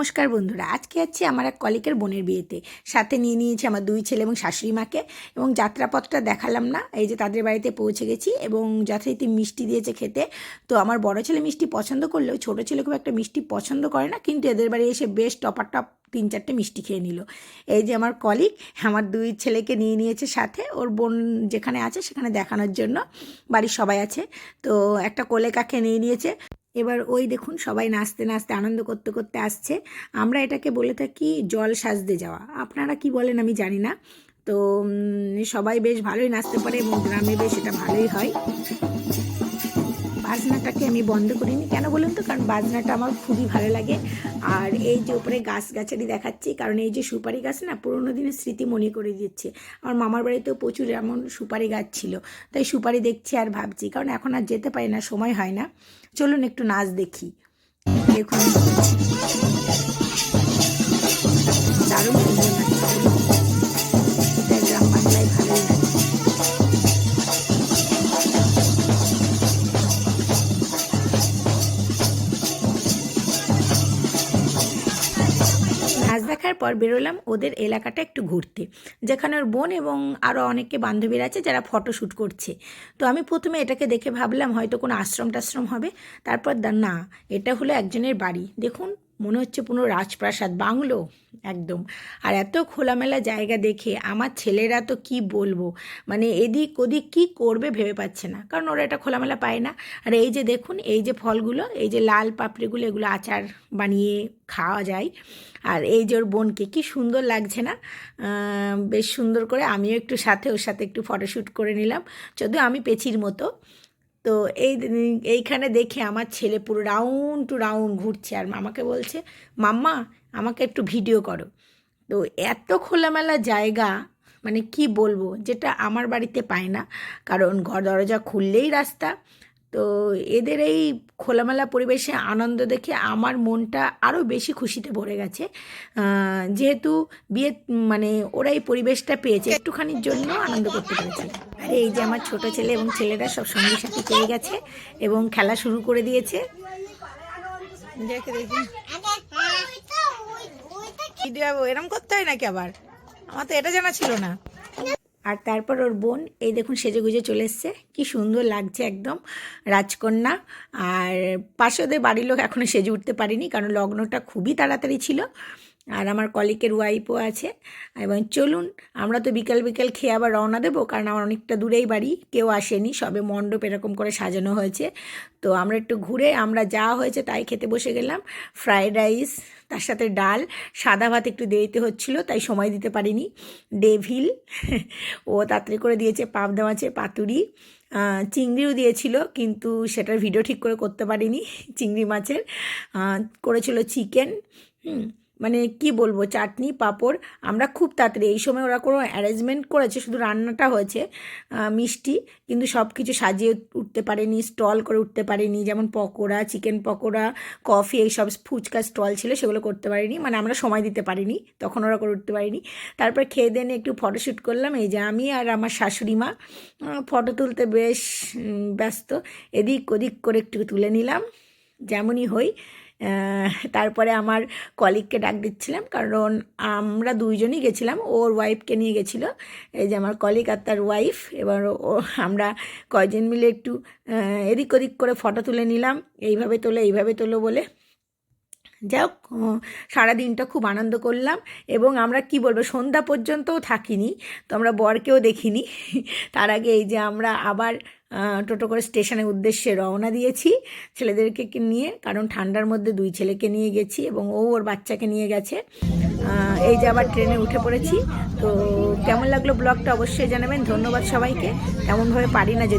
নমস্কার বন্ধুরা, আজকে যাচ্ছি আমার এক কলিকের বোনের বিয়েতে। সাথে নিয়ে নিয়েছি আমার দুই ছেলে এবং শাশুড়ি মাকে এবং যাত্রাপথটা দেখালাম না, এই যে তাদের বাড়িতে পৌঁছে গেছি এবং যথারীতি মিষ্টি দিয়েছে খেতে। তো আমার বড় ছেলে মিষ্টি পছন্দ করলেও ছোটো ছেলে খুব একটা মিষ্টি পছন্দ করে না, কিন্তু এদের বাড়ি এসে বেশ টপার টপ তিন চারটে মিষ্টি খেয়ে নিল। এই যে আমার কলিগ, আমার দুই ছেলেকে নিয়ে নিয়েছে সাথে, ওর বোন যেখানে আছে সেখানে দেখানোর জন্য, বাড়ির সবাই আছে। তো একটা কোলে কাকে নিয়ে নিয়েছে এবার ওই দেখুন সবাই নাচতে নাচতে আনন্দ করতে করতে আসছে। আমরা এটাকে বলে থাকি জল সাজতে যাওয়া। আপনারা কি বলেন আমি জানি না। তো সবাই বেশ ভালোই নাচতে পারে এবং গ্রামে বেশ এটা ভালোই হয়। বাজনাটাকে আমি বন্ধ করিনি। কেন বলুন তো? কারণ বাজনাটা আমার খুবই ভালো লাগে। আর এই যে উপরে গাছ গাছালি দেখাচ্ছি, কারণ এই যে সুপারি গাছ না পুরোনো দিনের স্মৃতি মনে করে দিচ্ছে। আমার মামার বাড়িতেও প্রচুর এমন সুপারি গাছ ছিল। তাই সুপারি দেখছি আর ভাবছি, কারণ এখন আর যেতে পারি না, সময় হয় না। চলুন একটু নাচ দেখি। দেখুন। দারুণ সুন্দর নাচ। নাচ দেখার পর বেরোলাম ওদের এলাকাটা একটু ঘুরতে। যেখানে ওর বোন এবং আরও অনেকে বান্ধবীরা আছে যারা ফটো শ্যুট করছে। তো আমি প্রথমে এটাকে দেখে ভাবলাম হয়তো কোনো আশ্রম টাশ্রম হবে। তারপর না, এটা হলো একজনের বাড়ি। দেখুন মনে হচ্ছে পুরো রাজপ্রাসাদ, বাংলো একদম। আর এত খোলামেলা জায়গা দেখে আমার ছেলেরা তো কি বলব? মানে এদিক ওদিক কি করবে ভেবে পাচ্ছে না। কারণ ওরা এটা খোলামেলা পায় না। আর এই যে দেখুন, এই যে ফলগুলো, এই যে লাল পাপড়িগুলো, এগুলো আচার বানিয়ে খাওয়া যায়। আর এই যে ওর বোনকে, কি সুন্দর লাগছে না? বেশ সুন্দর করে আমিও একটু সাথে ওর সাথে একটু ফটোশ্যুট করে নিলাম। যদিও আমি পেছির মতো। তো এই এইখানে দেখে আমার ছেলে পুরো রাউন্ড টু রাউন্ড ঘুরছে আর আমাকে বলছে, মাম্মা, আমাকে একটু ভিডিও করো। তো এত খোলামেলা জায়গা মানে কি বলব, যেটা আমার বাড়িতে পায় না। কারণ ঘর দরজা খুললেই রাস্তা। তো এদের এই খোলামেলা পরিবেশে আনন্দ দেখে আমার মনটা আরও বেশি খুশিতে ভরে গেছে। যেহেতু বিয়ে মানে ওরা এই পরিবেশটা পেয়েছে, একটুখানির জন্য আনন্দ করতে পেরেছে। আর এই যে আমার ছোট ছেলে এবং ছেলেরা সব সঙ্গী সাথে পেয়ে গেছে এবং খেলা শুরু করে দিয়েছে। এরম করতে হয় নাকি আবার? আমার তো এটা জানা ছিল না। আর তারপর ওর বোন এই দেখুন সেজে গুজে চলে এসছে। কি সুন্দর লাগছে একদম রাজকন্যা। আর পাশে ওদের বাড়ির লোক এখনও সেজে উঠতে পারিনি কারণ লগ্নটা খুবই তাড়াতাড়ি ছিল। আর আমার কলিকের ওয়াইফও আছে। এবং চলুন, আমরা তো বিকাল বিকাল খেয়ে আবার রওনা দেবো, কারণ আমার অনেকটা দূরেই বাড়ি, কেউ আসেনি, সবে মণ্ডপ এরকম করে সাজানো হয়েছে। তো আমরা একটু ঘুরে, আমরা যা হয়েছে তাই খেতে বসে গেলাম। ফ্রায়েড রাইস তার সাথে ডাল, সাদা ভাত একটু দেরিতে হচ্ছিল, তাই সময় দিতে পারিনি। ডেভিল ও তাড়াতাড়ি করে দিয়েছে পাবদা মাছের পাতুরি। চিংড়িও দিয়েছিল, কিন্তু সেটার ভিডিও ঠিক করে করতে পারিনি, চিংড়ি মাছের। করেছিল চিকেন হুম মানে কি বলব, চাটনি, পাঁপড়, আমরা খুব তাড়াতাড়ি, এই সময় ওরা কোনো অ্যারেঞ্জমেন্ট করেছে, শুধু রান্নাটা হয়েছে মিষ্টি, কিন্তু সব কিছু সাজিয়ে উঠতে পারেনি স্টল করে উঠতে পারেনি, যেমন পকোড়া চিকেন পকোড়া কফি এইসব ফুচকা স্টল ছিল, সেগুলো করতে পারিনি মানে আমরা সময় দিতে পারিনি, তখন ওরা করে উঠতে পারিনি। তারপর খেয়ে দিয়ে একটু ফটোশ্যুট করলাম, এই যে আমি আর আমার শাশুড়ি মা ফটো তুলতে বেশ ব্যস্ত, এদিক ওদিক করে একটু তুলে নিলাম। যেমনই হই তারপরে আমার কলিগকে ডাক দিচ্ছিলাম, কারণ আমরা দুইজনই গেছিলাম, ওর ওয়াইফকে নিয়ে গেছিল। এই যে আমার কলিগ আর তার ওয়াইফ এবার ও, আমরা কয়জন মিলে একটু এদিক ওদিক করে ফটো তুলে নিলাম, এইভাবে তোলো এইভাবে তোলো বলে। যাই হোক সারাদিনটা খুব আনন্দ করলাম এবং আমরা কি বলব, সন্ধ্যা পর্যন্তও থাকিনি, তো আমরা বরকেও দেখিনি। তার আগে এই যে আমরা আবার টোটো করে স্টেশনের উদ্দেশ্যে রওনা দিয়েছি ছেলেদেরকে নিয়ে, কারণ ঠান্ডার মধ্যে দুই ছেলেকে নিয়ে গেছি এবং ও ওর বাচ্চাকে নিয়ে গেছে। এই যে আবার ট্রেনে উঠে পড়েছি, তো কেমন লাগল ব্লগটা অবশ্যই জানাবেন, ধন্যবাদ সবাইকে। তেমনভাবে পারি না যদি